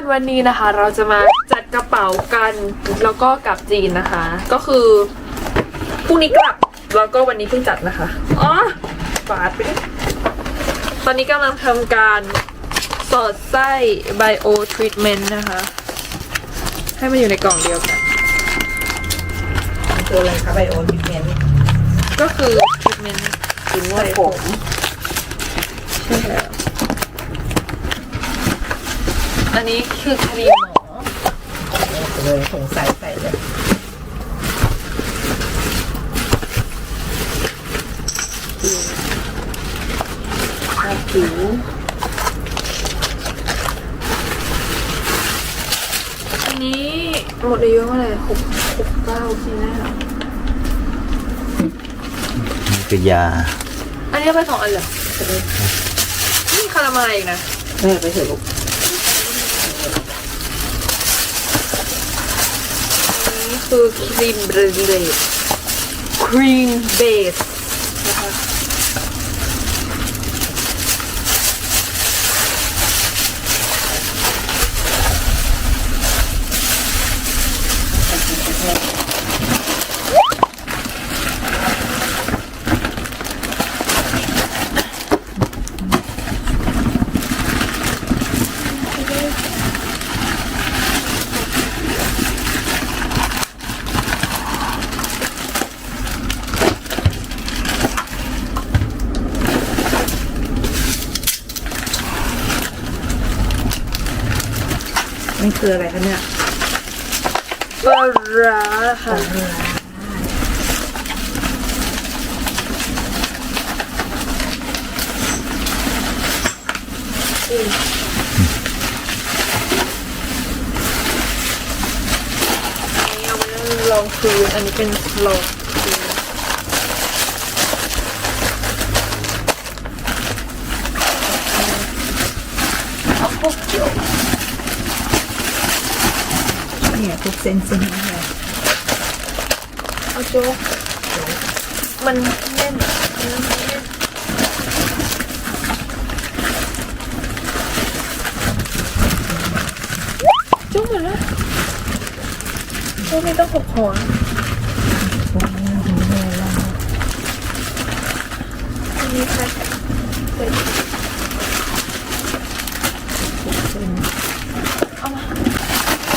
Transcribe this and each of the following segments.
คนวันนี้นะคะ เราจะมาจัดกระเป๋ากันแล้วก็กลับจีนนะคะ ก็คือพรุ่งนี้กลับแล้วก็วันนี้เพิ่งจัดนะคะอ๋อปาดไปดิตอนนี้กำลังทำการสอดไส้ไบโอทรีทเมนต์นะคะ ให้มันอยู่ในกล่องเดียวกันมันคืออะไรคะไบโอทิเมนต์ก็คือทรีทเมนต์กินนวดผมใช่แล้ว อันนี้คือครีมหมอเลยสงสัยใส่เลยทาผิวอันนี้หมดอายุเมื่อไหร่หกหกเก้าปีแน่นี่คือยา อันนี้เอาไปสองอันเหรอนี่คาราเมลอีกนะเออไปเถอะลูก อันนี้คือครีมเบรเลตครีมเบสนะคะ นี่คืออะไรคะเนี่ยปลาร้าค่ะอันนี้เอาไว้ลองพื้นอันนี้เป็นลองพื้นเนี่ยทุกเส้นเส้นนี่เลยเอาโจ๊กมันแน่นอะมันแน่นจุ๊บหมดแล้วโจ๊กไม่ต้องหกหัวอันนี้ค่ะเสร็จเอามา ปึ๊บปึ๊บปึ๊บ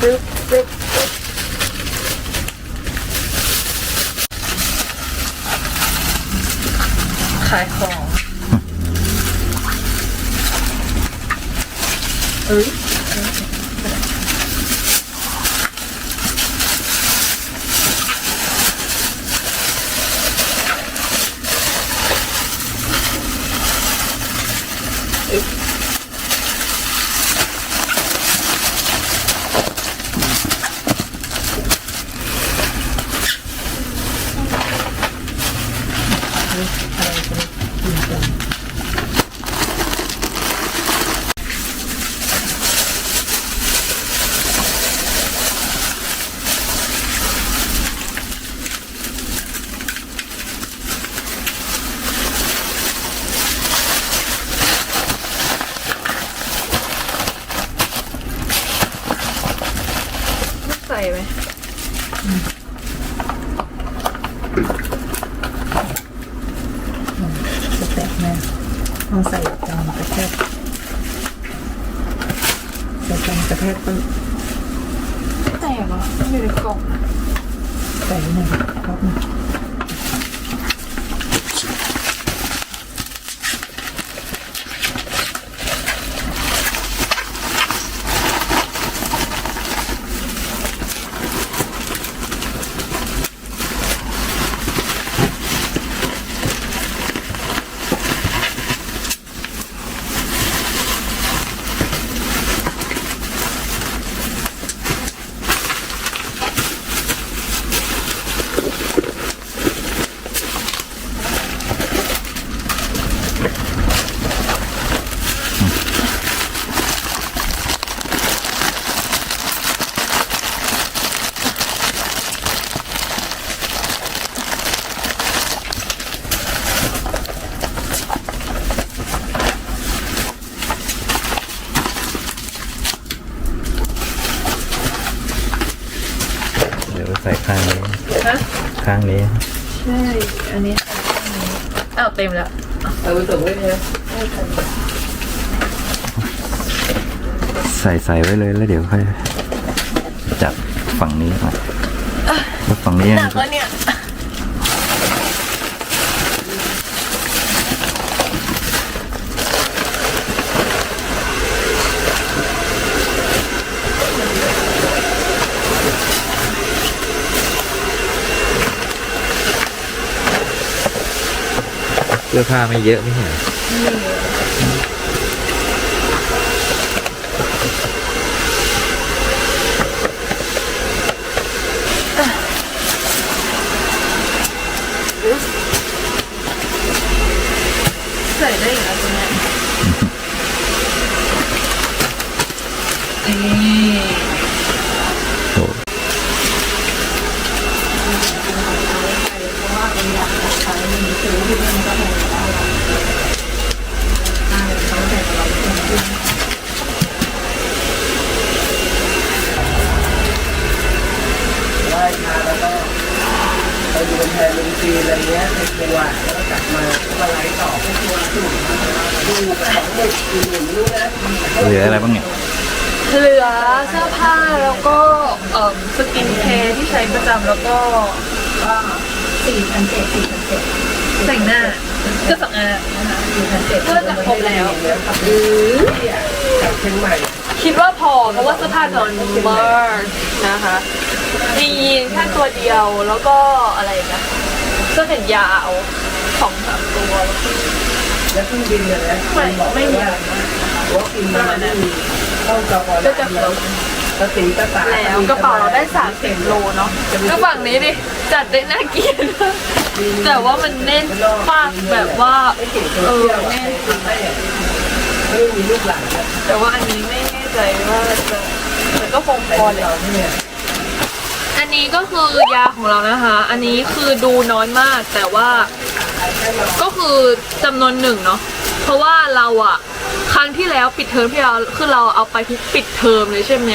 ขายของเอ้ย ใส่ข้างนี้ฮะข้างนี้ ใช่ อันนี้เอาเต็มแล้ว เอาไปส่งไว้เลยใส่ใส่ไว้เลยแล้วเดี๋ยวค่อยจับฝั่งนี้มาฝั่งนี้หนักแล้วเนี่ย เสื้อผ้าไม่เยอะไม่เหรอใส่ได้อีกแล้วตรงเนี้ยนี่ โอ้ ไหว้พระแล้วก็ไปดูแทนดนตรีอะไรเงี้ยในครัวแล้วก็กลับมาก็มาไลฟ์ต่อให้ครัวสนุกดูแบบของหมดอยู่หนุนนู่นนะ เหลืออะไรบ้างเนี่ย เหลือเสื้อผ้าแล้วก็เอ่อสกินแคร์ที่ใช้ประจำแล้วก็สี่พันเจ็ดสี่พันเจ็ดแต่งหน้าเครื่องสำอางสี่พันเจ็ดก็จะครบแล้วกับอือกับเชียงใหม่คิดว่าพอเพราะว่าเสื้อผ้านอนมากนะคะมียีนแค่ตัวเดียวแล้วก็อะไรนะเสื้อแขนยาวสองสามตัว แล้วเครื่องบินเนี่ยนะไม่ไม่มีว่ากินมาไม่มีต้องจอปอก็จะครบกระสีกระตาแล้วกระเป๋าเราได้30โลเนาะก็ฝั่งนี้ดิจัดได้น่าเกลียดมากแต่ว่ามันแน่นมากแบบว่าไม่เก่งโซเชียลแน่ทำได้อย่างไม่มีลูกหลานแต่ว่าอันนี้ไม่แน่ใจว่าจะแต่ก็คงพพออแล้แล้ววเนี่ยอันนี้ก็คือยาของเรานะคะ อันนี้คือดูน้อยมากแต่ว่า ก็คือจำนวนหนึ่งเนาะเพราะว่าเราอะครั้งที่แล้วปิดเทอมที่เราคือเราเอาไปทุกปิดเทอมเลยใช่ไหม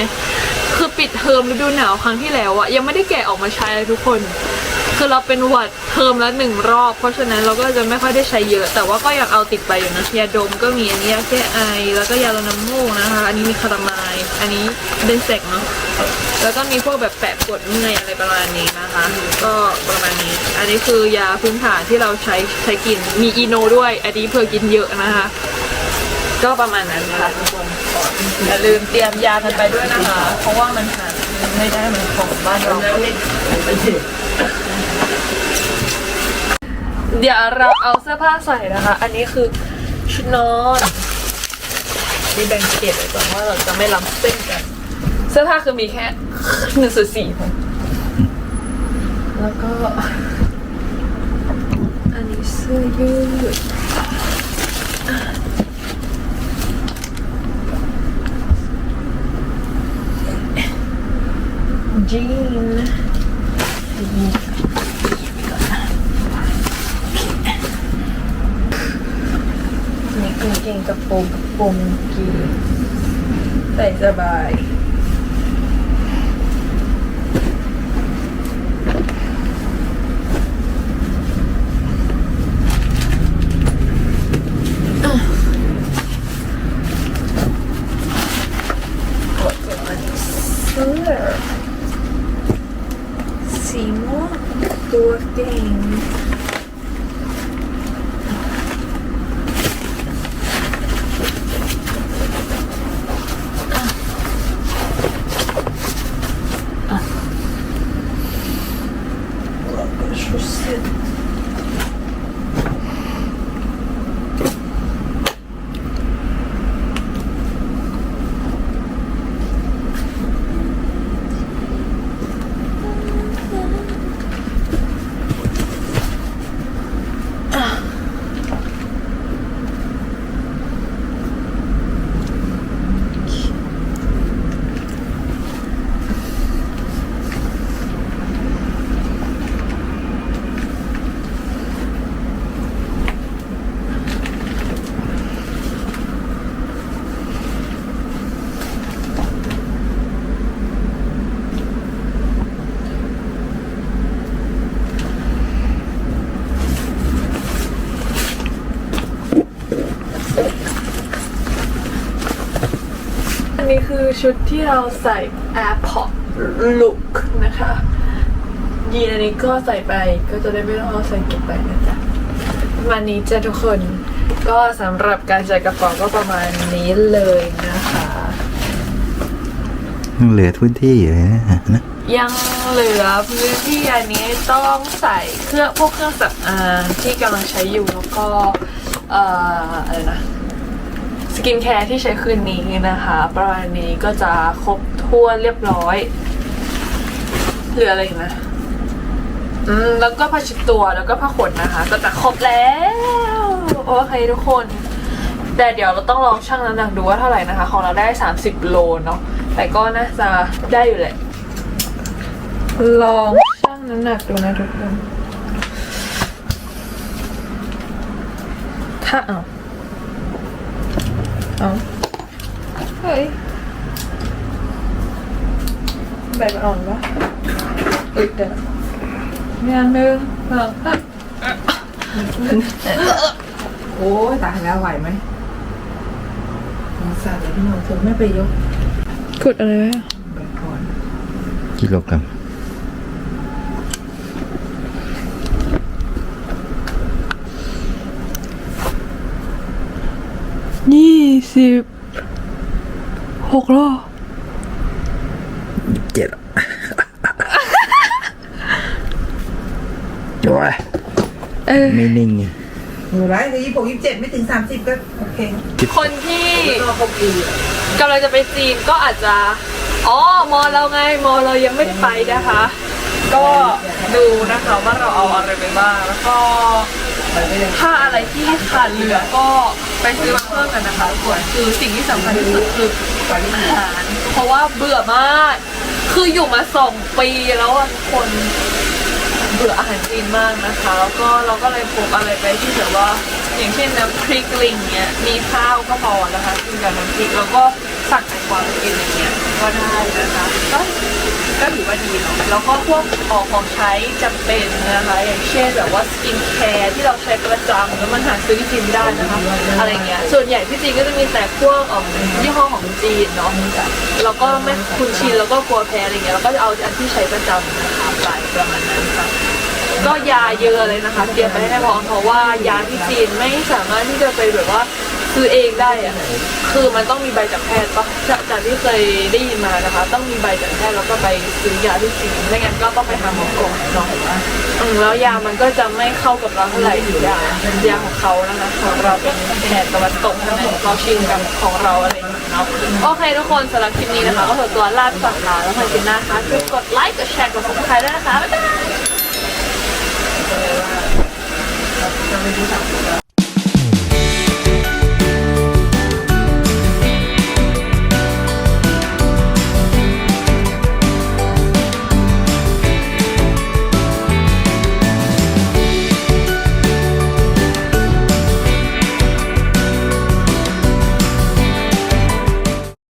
คือปิดเทอมฤดูหนาวครั้งที่แล้วอะยังไม่ได้แกะออกมาใช้เลยทุกคน คือเราเป็นหวัดเทอมละหนึ่งรอบ เพราะฉะนั้นเราก็จะไม่ค่อยได้ใช้เยอะ แต่ว่าก็ยังเอาติดไปอยู่นะยาดมก็มีอันนี้ยาแก้ไอ แล้วก็ยาลดน้ำมูกนะคะ อันนี้มีคาตามายอันนี้เบนเซกเนาะแล้วก็มีพวกแบบแปะปวดเมื่อยอะไรประมาณนี้นะคะ ก็ประมาณนี้ อันนี้คือยาพื้นฐานที่เราใช้ใช้กินมีอีโนด้วย อันนี้เพื่อกินเยอะนะคะ ก็ประมาณนั้นค่ะอย่าลืมเตรียมยากันไปด้วยนะคะ เพราะว่ามันหา ไม่ได้มือนของบ้านเราแล้วนี่เป็นสิเดี๋ยวเราเอาเสื้อผ้าใส่นะคะ อันนี้คือชุดนอนนี่แบ่งเกตไว้ก่อนว่าเราจะไม่ล้ำเส้นกัน เสื้อผ้าคือมีแค่หนึ่งส่วนสี่แล้วก็ อันนี้เสื้อยืด จีนมีกางเกงกระโปรงกระโปรงกีใส่สบาย ชุดที่เราใส่ AirPod Look นะคะยีนอันนี้ก็ใส่ไปก็จะได้ไม่ต้องเอาใส่เก็บไปนะจ๊ะวันนี้จะทุกคนก็สำหรับการจัดกระเป๋าก็ประมาณนี้เลยนะคะยังเหลือพื้นที่อยู่เลยนะนะ ยังเหลือพื้นที่อันนี้ต้องใส่เครื่องพวกเครื่องสำอางที่กำลังใช้อยู่แล้วก็เอ่ออะไรนะ สกินแคร์ที่ใช้คืนนี้นะคะ ประมาณนี้ก็จะครบทั่วเรียบร้อยเหลืออะไรอีกนะอืมแล้วก็ผ้าช็ดตัวแล้วก็ผ้าขนนะคะ ก็จะครบแล้ว โอเคทุกคน แต่เดี๋ยวเราต้องลองชั่งน้ำหนักดูว่าเท่าไหร่นะคะ ของเราได้ 30 โลเนาะแต่ก็น่าจะได้อยู่แหละ ลองชั่งน้ำหนักดูนะทุกคนถ้าเอา เอาเฮ้ยใบมันอ่อนปะอึดเดี๋ยวนะอย่างหนึ่งสองสามโอ้ยตายแล้วไหวไหมสั่นเลยพี่น้องเธอไม่ไปยกกดอะไรไว้อะ แบบก่อน กิโลกรัม ยี่ สิบหกโลเจ็ดโอ้ยเออไม่นิ่งไงอยู่ไรเลยยี่สิบหกยี่สิบเจ็ดไม่ถึงสามสิบก็โอเคคนที่ก็ครบดีอะกำลังจะไปจีนก็อาจจะอ๋อมอเราไงมอเรายังไม่ได้ไปนะคะ ก็ดูนะคะว่าเราเอาอะไรไปบ้างแล้วก็มันก็ยัง ถ้าอะไรที่ขาดเหลือก็ไปซื้อมาเพิ่มกันนะคะทุกคนคือสิ่งที่สำคัญที่สุดคืออาหารเพราะว่าเบื่อมาก คืออยู่มาสองปีแล้วอะทุกคนเบื่ออาหารจีนมากนะคะ แล้วก็เราก็เลยพกอะไรไปที่แบบว่า อย่างเช่นน้ำพริกลิงเนี้ยมีข้าวก็พอนะคะกินกับน้ำพริกแล้วก็สั่งแต่ความกินอย่างเงี้ยก็ได้นะคะก็ ก็ถือว่าดีเนาะแล้วก็พวกออกของใช้จำเป็นนะคะอย่างเช่นแบบว่าสกินแคร์ที่เราใช้ประจำแล้วมันหาซื้อที่จีนได้นะคะอะไรเงี้ยส่วนใหญ่ที่จีนก็จะมีแต่พวกเอ่อยี่ห้อของจีนเนาะแล้วก็ไม่คุ้นชินแล้วก็กลัวแพ้อะไรเงี้ยเราก็จะเอาอันที่ใช้ประจำนะคะไปประมาณนั้นค่ะ ก็ยาเยอะเลยนะคะเตรียมไปให้พร้อมเพราะว่ายาที่จีนไม่สามารถที่จะไปแบบว่า ซื้อเองได้อะคือมันต้องมีใบจากแพทย์ปะจากจากที่เคยได้ยินมานะคะ ต้องมีใบจากแพทย์แล้วก็ไปซื้อยาที่จีนไม่งั้นก็ต้องไปหาหมอก่อนเนาะอืมแล้วยามันก็จะไม่เข้ากับเราเท่าไหร่ยายาของเขานะคะของเราเป็นแผนตะวันตกใช่ไหมเราชินกับของเราอะไรอย่างเงี้ยเนาะโอเคทุกคนสำหรับคลิปนี้นะคะก็ขอตัวลาไปก่อนค่ะแล้วพบกันนะคะช่วยกดไลค์กดแชร์กด subscribe ด้วยนะคะบ๊ายบาย